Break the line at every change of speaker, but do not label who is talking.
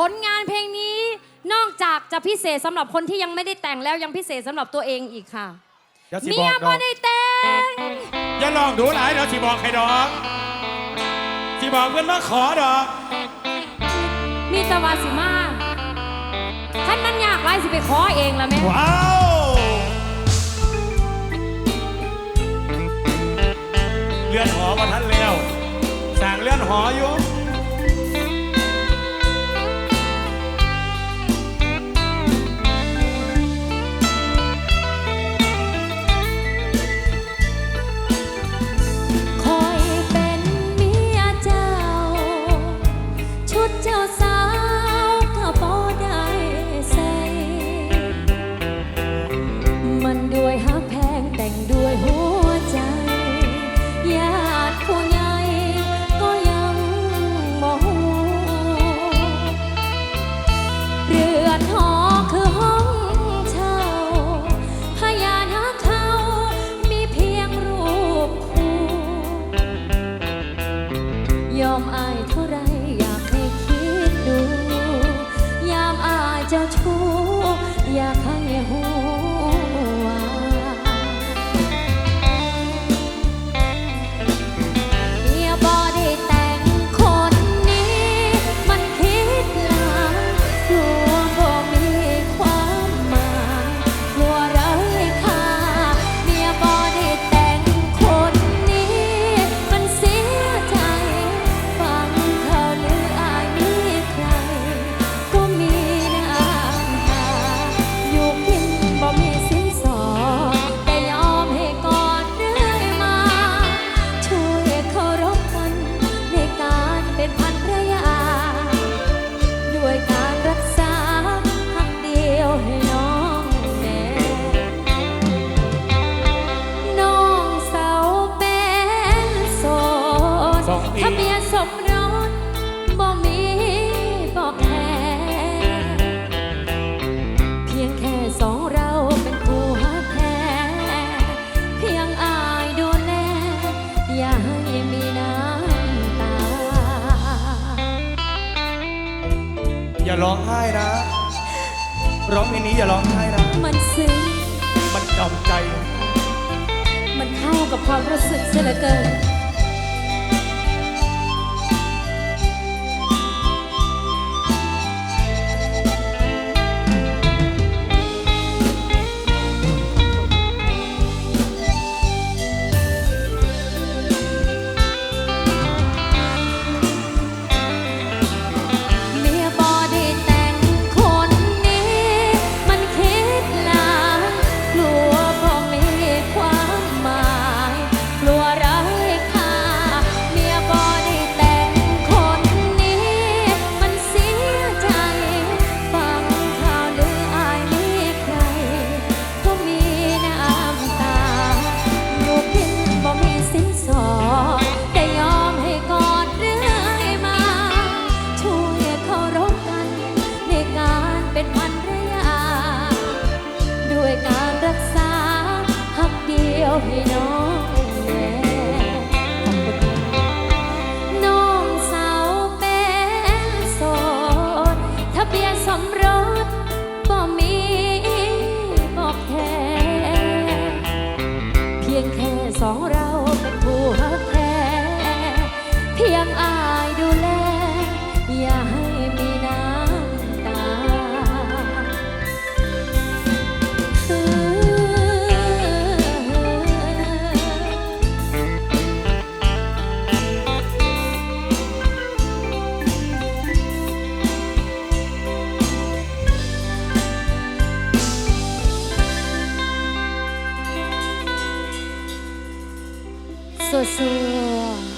ผลงานเพลงนี้นอกจากจะพิเศษสำหรับคนที่ยังไม่ได้แต่งแล้วยังพิเศษสำหรับตัวเองอีกค่ะ
เมีบอก
ย
ไม่
ได้แต่ง
อย่าลองดูหลายเดี๋ยวสิบอกใครดอกสิบอกเพื่อนมาขอดอก
มีแตะวาสิมาท่านมันยากไรสิไปขอเองละแม่
ว้าวเลื่อนหอมาทันแล้วสั่งเลื่อนหออยู่
家穷 อย่าร้องไห้นะ ร้องเพล
งนี้อย่าร้องไห้นะ
มันซึ้ง
มันดอมใจ
มันเข้ากับความรู้สึกเสียเหลือเกิน know. susu.